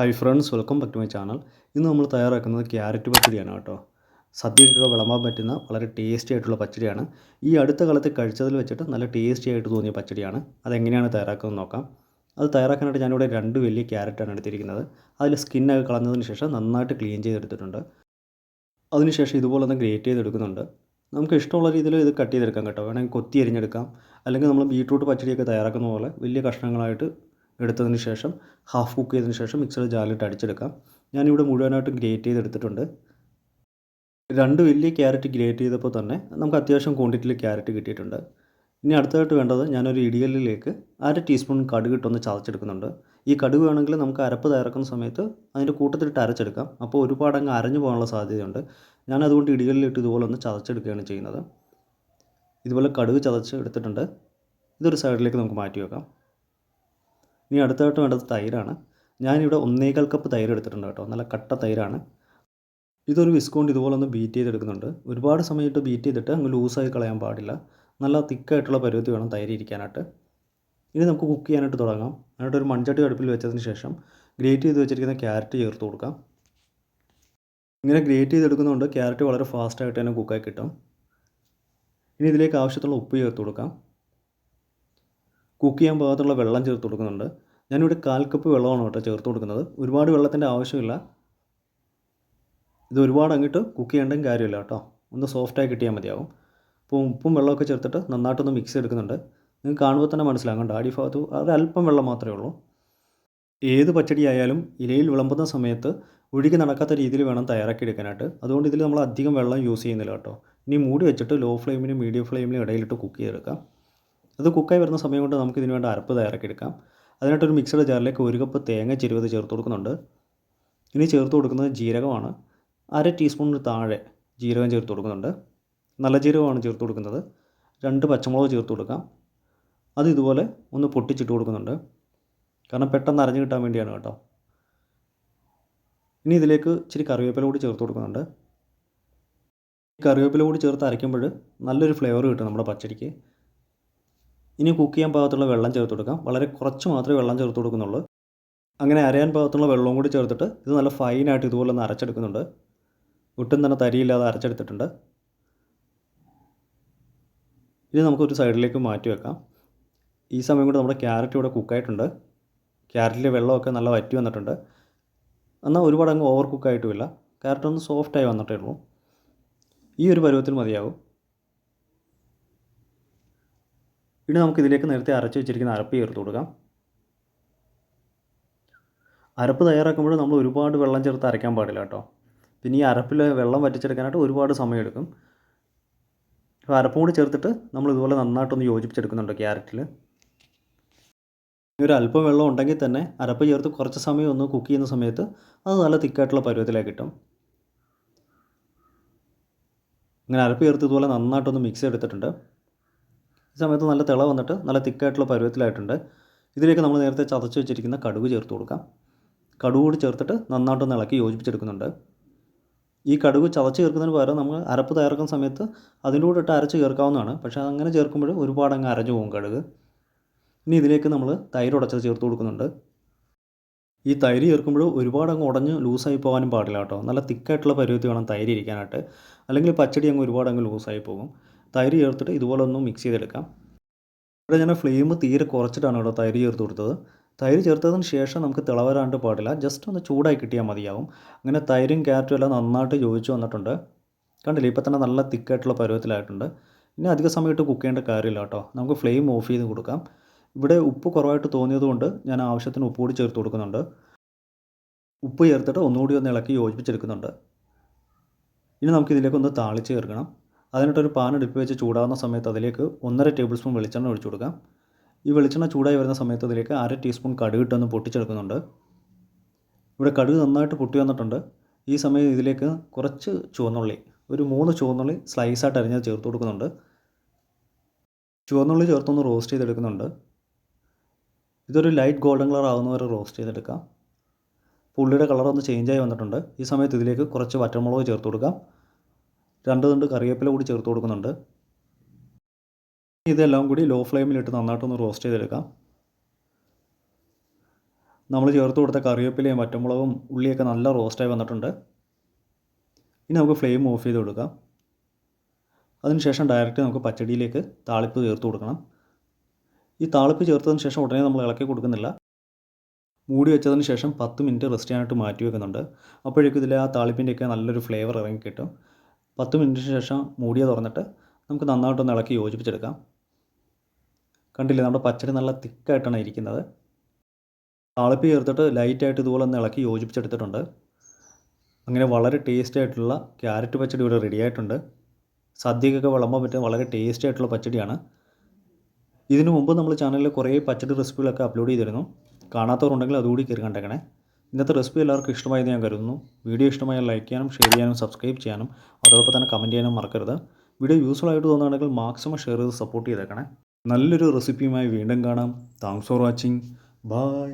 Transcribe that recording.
Hi friends welcome back to my channel ഇന്ന് നമ്മൾ തയ്യാറാക്കുന്നത് ക്യാരറ്റ് പച്ചടിയാണ് കേട്ടോ. സദ്യക്കൊക്കെ വിളമ്പാൻ പറ്റുന്ന വളരെ ടേസ്റ്റി ആയിട്ടുള്ള പച്ചടിയാണ്. ഈ അടുത്ത കാലത്ത് കഴിച്ചതിൽ വെച്ചിട്ട് നല്ല ടേസ്റ്റി ആയിട്ട് തോന്നിയ പച്ചടിയാണ്. അതെങ്ങനെയാണ് തയ്യാറാക്കുന്നത് നോക്കാം. അത് തയ്യാറാക്കാനായിട്ട് ഞാനിവിടെ രണ്ട് വലിയ ക്യാരറ്റാണ് എടുത്തിരിക്കുന്നത്. അതിൽ സ്കിന്നൊക്കെ കളഞ്ഞതിന് ശേഷം നന്നായിട്ട് ക്ലീൻ ചെയ്തെടുത്തിട്ടുണ്ട്. അതിനുശേഷം ഇതുപോലെ ഒന്ന് ഗ്രേറ്റ് ചെയ്തെടുക്കുന്നുണ്ട്. നമുക്ക് ഇഷ്ടമുള്ള രീതിയിൽ ഇത് കട്ട് ചെയ്തെടുക്കാം കേട്ടോ. വേണമെങ്കിൽ കൊത്തി അരിഞ്ഞെടുക്കാം. അല്ലെങ്കിൽ നമ്മൾ ബീട്രൂട്ട് പച്ചടിയൊക്കെ തയ്യാറാക്കുന്ന പോലെ വലിയ കഷ്ണങ്ങളായിട്ട് എടുത്തതിന് ശേഷം ഹാഫ് കുക്ക് ചെയ്തതിന് ശേഷം മിക്സർ ജാലിട്ട് അടിച്ചെടുക്കാം. ഞാനിവിടെ മുഴുവനായിട്ട് ഗ്രേറ്റ് ചെയ്തെടുത്തിട്ടുണ്ട്. രണ്ട് വലിയ ക്യാരറ്റ് ഗ്രേറ്റ് ചെയ്തപ്പോൾ തന്നെ നമുക്ക് അത്യാവശ്യം ക്വാണ്ടിറ്റിയിൽ ക്യാരറ്റ് കിട്ടിയിട്ടുണ്ട്. ഇനി അടുത്തതായിട്ട് വേണ്ടത് ഞാനൊരു ഇടിയലിലേക്ക് അര ടീസ്പൂൺ കടുക് ഇട്ടൊന്ന് ചതച്ചെടുക്കുന്നുണ്ട്. ഈ കടുക് വേണമെങ്കിൽ നമുക്ക് അരപ്പ് തയ്യാറാക്കുന്ന സമയത്ത് അതിന്റെ കൂട്ടത്തിലിട്ട് അരച്ചെടുക്കാം. അപ്പോൾ ഒരുപാട് അങ്ങ് അരഞ്ഞു പോകാനുള്ള സാധ്യതയുണ്ട്. ഞാൻ അതുകൊണ്ട് ഇതുപോലെ ഒന്ന് ചതച്ചെടുക്കുകയാണ് ചെയ്യുന്നത്. ഇതുപോലെ കടുക് ചതച്ച് എടുത്തിട്ടുണ്ട്. ഇതൊരു സൈഡിലേക്ക് നമുക്ക് മാറ്റി വെക്കാം. ഇനി അടുത്തായിട്ട് വേണ്ടത് തൈരാണ്. ഞാനിവിടെ ഒന്നേകാൽ കപ്പ് തൈര് എടുത്തിട്ടുണ്ട് കേട്ടോ. നല്ല കട്ട തൈരാണ്. ഇതൊരു വിസ്കോണ്ട് ഇതുപോലെ ഒന്ന് ബീറ്റ് ചെയ്തെടുക്കുന്നുണ്ട്. ഒരുപാട് സമയത്ത് ബീറ്റ് ചെയ്തിട്ട് അങ്ങ് ലൂസായി കളയാൻ പാടില്ല. നല്ല തിക്കായിട്ടുള്ള പരുവത്തി വേണം തൈര് ഇരിക്കാനായിട്ട്. ഇനി നമുക്ക് കുക്ക് ചെയ്യാനായിട്ട് തുടങ്ങാം. അതിനായിട്ട് ഒരു മൺചട്ടി അടുപ്പിൽ വെച്ചതിന് ശേഷം ഗ്രേറ്റ് ചെയ്ത് വെച്ചിരിക്കുന്ന ക്യാരറ്റ് ചേർത്ത് കൊടുക്കാം. ഇങ്ങനെ ഗ്രേറ്റ് ചെയ്തെടുക്കുന്നതുകൊണ്ട് ക്യാരറ്റ് വളരെ ഫാസ്റ്റായിട്ട് തന്നെ കുക്കായി കിട്ടും. ഇനി ഇതിലേക്ക് ആവശ്യത്തുള്ള ഉപ്പ് ചേർത്ത് കൊടുക്കാം. കുക്ക് ചെയ്യാൻ പാകത്തുള്ള വെള്ളം ചേർത്ത് കൊടുക്കുന്നുണ്ട്. ഞാനിവിടെ കാൽ കപ്പ് വെള്ളമാണ് കേട്ടോ ചേർത്ത് കൊടുക്കുന്നത്. ഒരുപാട് വെള്ളത്തിന്റെ ആവശ്യമില്ല. ഇത് ഒരുപാട് അങ്ങോട്ട് കുക്ക് ചെയ്യേണ്ട കാര്യമില്ല കേട്ടോ. ഒന്ന് സോഫ്റ്റായി കിട്ടിയാൽ മതിയാവും. അപ്പോൾ ഉപ്പും വെള്ളമൊക്കെ ചേർത്തിട്ട് നന്നായിട്ടൊന്ന് മിക്സ് എടുക്കുന്നുണ്ട് നിങ്ങൾക്ക് കാണുമ്പോൾ തന്നെ മനസ്സിലാകും അടി ഭാഗത്ത് അല്പം വെള്ളം മാത്രമേ ഉള്ളൂ. ഏത് പച്ചടി ആയാലും ഇലയിൽ വിളമ്പുന്ന സമയത്ത് ഒഴുകി നടക്കാത്ത രീതിയിൽ വേണം തയ്യാറാക്കി എടുക്കാനായിട്ട്. അതുകൊണ്ട് ഇതിൽ നമ്മൾ അധികം വെള്ളം യൂസ് ചെയ്യുന്നില്ല കേട്ടോ. ഇനി മൂടി വെച്ചിട്ട് ലോ ഫ്ലെയിമിനും മീഡിയം ഫ്ലെയിമിനും ഇടയിലിട്ട് കുക്ക് ചെയ്തെടുക്കാം. അത് കുക്കായി വരുന്ന സമയം കൊണ്ട് നമുക്ക് ഇതിന് വേണ്ട അരപ്പ് തയ്യാറാക്കി എടുക്കാം. അതിനായിട്ടൊരു മിക്സഡ് ജാറിലേക്ക് ഒരു കപ്പ് തേങ്ങ ചെരുവത് ചേർത്ത് കൊടുക്കുന്നുണ്ട്. ഇനി ചേർത്ത് കൊടുക്കുന്നത് ജീരകമാണ്. അര ടീസ്പൂണിന് താഴെ ജീരകം ചേർത്ത് കൊടുക്കുന്നുണ്ട്. നല്ല ജീരകമാണ് ചേർത്ത് കൊടുക്കുന്നത്. രണ്ട് പച്ചമുളക് ചേർത്ത് കൊടുക്കാം. അത് ഇതുപോലെ ഒന്ന് പൊട്ടിച്ചിട്ട് കൊടുക്കുന്നുണ്ട്. കാരണം പെട്ടെന്ന് അരഞ്ഞു കിട്ടാൻ വേണ്ടിയാണ് കേട്ടോ. ഇനി ഇതിലേക്ക് ഇച്ചിരി കറിവേപ്പില കൂടി ചേർത്ത് കൊടുക്കുന്നുണ്ട്. കറിവേപ്പില കൂടി ചേർത്ത് അരയ്ക്കുമ്പോൾ നല്ലൊരു ഫ്ലേവർ കിട്ടും നമ്മുടെ പച്ചടിക്ക്. ഇനി കുക്ക് ചെയ്യാൻ പാകത്തുള്ള വെള്ളം ചേർത്ത് കൊടുക്കാം. വളരെ കുറച്ച് മാത്രമേ വെള്ളം ചേർത്ത് കൊടുക്കുന്നുള്ളൂ. അങ്ങനെ അരയാൻ പാകത്തുള്ള വെള്ളവും കൂടി ചേർത്തിട്ട് ഇത് നല്ല ഫൈനായിട്ട് ഇതുപോലെ ഒന്ന് അരച്ചെടുക്കുന്നുണ്ട്. ഒട്ടും തന്നെ തരിയില്ലാതെ അരച്ചെടുത്തിട്ടുണ്ട്. ഇനി നമുക്കൊരു സൈഡിലേക്ക് മാറ്റി വെക്കാം. ഈ സമയം കൊണ്ട് നമ്മുടെ ക്യാരറ്റ് ഇവിടെ കുക്കായിട്ടുണ്ട് ക്യാരറ്റിലെ വെള്ളമൊക്കെ നല്ല വറ്റി വന്നിട്ടുണ്ട്. എന്നാൽ ഒരുപാട് അങ്ങ് ഓവർ കുക്കായിട്ടുമില്ല ക്യാരറ്റ് ഒന്ന് സോഫ്റ്റായി വന്നിട്ടേ ഉള്ളൂ. ഈ ഒരു പരുവത്തിൽ മതിയാവും. ഇനി നമുക്ക് ഇതിലേക്ക് നേരത്തെ അരച്ച് വെച്ചിരിക്കുന്ന അരപ്പ് ചേർത്ത് കൊടുക്കാം. അരപ്പ് തയ്യാറാക്കുമ്പോൾ നമ്മൾ ഒരുപാട് വെള്ളം ചേർത്ത് അരയ്ക്കാൻ പാടില്ല കേട്ടോ. പിന്നെ ഈ അരപ്പിൽ വെള്ളം വറ്റിച്ചെടുക്കാനായിട്ട് ഒരുപാട് സമയമെടുക്കും. അപ്പോൾ അരപ്പും കൂടി ചേർത്തിട്ട് നമ്മൾ ഇതുപോലെ നന്നായിട്ടൊന്ന് യോജിപ്പിച്ചെടുക്കുന്നുണ്ട് ക്യാരറ്റിൽ ഒരു അല്പം വെള്ളം ഉണ്ടെങ്കിൽ തന്നെ അരപ്പ് ചേർത്ത് കുറച്ച് സമയം ഒന്ന് കുക്ക് ചെയ്യുന്ന സമയത്ത് അത് നല്ല തിക്കായിട്ടുള്ള പരുവത്തിലേക്ക് കിട്ടും. ഇങ്ങനെ അരപ്പ് ചേർത്ത് ഇതുപോലെ നന്നായിട്ടൊന്ന് മിക്സ് എടുത്തിട്ടുണ്ട് ഈ സമയത്ത് നല്ല തിള വന്നിട്ട് നല്ല തിക്കായിട്ടുള്ള പരുവത്തിലായിട്ടുണ്ട്. ഇതിലേക്ക് നമ്മൾ നേരത്തെ ചതച്ച് വെച്ചിരിക്കുന്ന കടുക് ചേർത്ത് കൊടുക്കാം. കടുക് കൂടി ചേർത്തിട്ട് നന്നായിട്ടൊന്ന് ഇളക്കി യോജിപ്പിച്ചെടുക്കുന്നുണ്ട്. ഈ കടുക് ചതച്ച് ചേർക്കുന്നതിന് പകരം നമ്മൾ അരപ്പ് തയ്യാറാക്കുന്ന സമയത്ത് അതിന്റെ കൂടെ ഇട്ട് അരച്ച് ചേർക്കാവുന്നതാണ്. പക്ഷേ അങ്ങനെ ചേർക്കുമ്പോൾ ഒരുപാട് അങ്ങ് അരഞ്ഞു പോകും കടുക്. ഇനി ഇതിലേക്ക് നമ്മൾ തൈര് ഉടച്ചത് ചേർത്ത് കൊടുക്കുന്നുണ്ട്. ഈ തൈര് ചേർക്കുമ്പോൾ ഒരുപാട് അങ്ങ് ഉടഞ്ഞ് ലൂസായി പോകാനും പാടില്ല കേട്ടോ. നല്ല തിക്കായിട്ടുള്ള പരുവത്തിൽ വേണം തൈര് ഇരിക്കാനായിട്ട്. അല്ലെങ്കിൽ പച്ചടി അങ്ങ് ഒരുപാട് അങ്ങ് ലൂസായി പോകും. തൈര് ചേർത്തിട്ട് ഇതുപോലെ ഒന്ന് മിക്സ് ചെയ്തെടുക്കാം. ഇവിടെ ഞാൻ ഫ്ലെയിം തീരെ കുറച്ചിട്ടാണ് ഇവിടെ തൈര് ചേർത്ത് കൊടുത്തത്. തൈര് ചേർത്തതിന് ശേഷം നമുക്ക് തിളവരാണ്ട് പാടില്ല. ജസ്റ്റ് ഒന്ന് ചൂടായി കിട്ടിയാൽ മതിയാവും. അങ്ങനെ തൈരും ക്യാരറ്റും എല്ലാം നന്നായിട്ട് യോജിച്ച് വന്നിട്ടുണ്ട്. കണ്ടില്ലേ? ഇപ്പോൾ തന്നെ നല്ല തിക്കായിട്ടുള്ള പരുവത്തിലായിട്ടുണ്ട്. ഇനി അധിക സമയം ഇട്ട് കുക്ക് ചെയ്യേണ്ട കാര്യമില്ല കേട്ടോ. നമുക്ക് ഫ്ലെയിം ഓഫ് ചെയ്ത് കൊടുക്കാം. ഇവിടെ ഉപ്പ് കുറവായിട്ട് തോന്നിയതുകൊണ്ട് ഞാൻ ആവശ്യത്തിന് ഉപ്പ് കൂടി ചേർത്ത് കൊടുക്കുന്നുണ്ട്. ഉപ്പ് ചേർത്തിട്ട് ഒന്നുകൂടി ഒന്ന് ഇളക്കി യോജിപ്പിച്ചെടുക്കുന്നുണ്ട്. ഇനി നമുക്കിതിലേക്ക് ഒന്ന് താളിച്ച് ചേർക്കണം. അതിനായിട്ടൊരു പാൻ അടുപ്പ് വെച്ച് ചൂടാകുന്ന സമയത്ത് അതിലേക്ക് ഒന്നര ടേബിൾ സ്പൂൺ വെളിച്ചെണ്ണ ഒഴിച്ചു കൊടുക്കാം. ഈ വെളിച്ചെണ്ണ ചൂടായി വരുന്ന സമയത്ത് അതിലേക്ക് അര ടീസ്പൂൺ കടുക് ഇട്ടൊന്ന് പൊട്ടിച്ചെടുക്കുന്നുണ്ട്. ഇവിടെ കടുക് നന്നായിട്ട് പൊട്ടി വന്നിട്ടുണ്ട്. ഈ സമയം ഇതിലേക്ക് കുറച്ച് ചുവന്നുള്ളി ഒരു മൂന്ന് ചുവന്നുള്ളി സ്ലൈസായിട്ട് അരിഞ്ഞത് ചേർത്ത് കൊടുക്കുന്നുണ്ട്. ചുവന്നുള്ളി ചേർത്തൊന്ന് റോസ്റ്റ് ചെയ്തെടുക്കുന്നുണ്ട്. ഇതൊരു ലൈറ്റ് ഗോൾഡൻ കളർ ആകുന്നവരെ റോസ്റ്റ് ചെയ്തെടുക്കാം. പുള്ളിയുടെ കളർ ഒന്ന് ചേഞ്ചായി വന്നിട്ടുണ്ട്. ഈ സമയത്ത് ഇതിലേക്ക് കുറച്ച് വറ്റമുളക് ചേർത്ത് കൊടുക്കാം. രണ്ട് തണ്ട് കറിവേപ്പില കൂടി ചേർത്ത് കൊടുക്കുന്നുണ്ട്. ഇതെല്ലാം കൂടി ലോ ഫ്ലെയിമിലിട്ട് നന്നായിട്ടൊന്ന് റോസ്റ്റ് ചെയ്തെടുക്കാം. നമ്മൾ ചേർത്ത് കൊടുത്ത കറിവേപ്പിലയും വറ്റമുളകും ഉള്ളിയൊക്കെ നല്ല റോസ്റ്റായി വന്നിട്ടുണ്ട്. ഇനി നമുക്ക് ഫ്ലെയിം ഓഫ് ചെയ്ത് കൊടുക്കാം. അതിനുശേഷം ഡയറക്റ്റ് നമുക്ക് പച്ചടിയിലേക്ക് താളിപ്പ് ചേർത്ത് കൊടുക്കണം. ഈ താളിപ്പ് ചേർത്തതിന് ശേഷം ഉടനെ നമ്മൾ ഇളക്കി കൊടുക്കുന്നില്ല. മൂടി വെച്ചതിന് ശേഷം പത്ത് മിനിറ്റ് റെസ്റ്റ് ചെയ്യാനായിട്ട് മാറ്റി വെക്കുന്നുണ്ട്. അപ്പോഴേക്കും ഇതിൽ ആ താളിപ്പിന്റെയൊക്കെ നല്ലൊരു ഫ്ലേവർ ഇറങ്ങി കിട്ടും. പത്ത് മിനിറ്റിന് ശേഷം മൂടിയ തുറന്നിട്ട് നമുക്ക് നന്നായിട്ടൊന്ന് ഇളക്കി യോജിപ്പിച്ചെടുക്കാം. കണ്ടില്ലേ നമ്മുടെ പച്ചടി നല്ല തിക്കായിട്ടാണ് ഇരിക്കുന്നത്. താളിപ്പ് ചേർത്തിട്ട് ലൈറ്റായിട്ട് ഇതുപോലെ ഒന്ന് ഇളക്കി യോജിപ്പിച്ചെടുത്തിട്ടുണ്ട്. അങ്ങനെ വളരെ ടേസ്റ്റി ആയിട്ടുള്ള ക്യാരറ്റ് പച്ചടി ഇവിടെ റെഡി ആയിട്ടുണ്ട്. സദ്യക്കൊക്കെ വിളമ്പാൻ പറ്റിയ വളരെ ടേസ്റ്റി ആയിട്ടുള്ള പച്ചടിയാണ്. ഇതിനു മുമ്പ് നമ്മൾ ചാനലിൽ കുറേ പച്ചടി റെസിപ്പികളൊക്കെ അപ്ലോഡ് ചെയ്തിരുന്നു. കാണാത്തവരുണ്ടെങ്കിൽ അതുകൂടി കയറി കണ്ടേക്കണേ. ഇന്നത്തെ റെസിപ്പി എല്ലാവർക്കും ഇഷ്ടമായെന്ന് ഞാൻ കരുതുന്നു. വീഡിയോ ഇഷ്ടമായാൽ ലൈക്ക് ചെയ്യാനും ഷെയർ ചെയ്യാനും സബ്സ്ക്രൈബ് ചെയ്യാനും അതോടൊപ്പം തന്നെ കമന്റ് ചെയ്യാനും മറക്കരുത്. വീഡിയോ യൂസ്ഫുൾ ആയിട്ട് തോന്നുകയാണെങ്കിൽ മാക്സിമം ഷെയർ ചെയ്ത് സപ്പോർട്ട് ചെയ്തേക്കണേ. നല്ലൊരു റെസിപ്പിയുമായി വീണ്ടും കാണാം. Thanks for watching. ബൈ.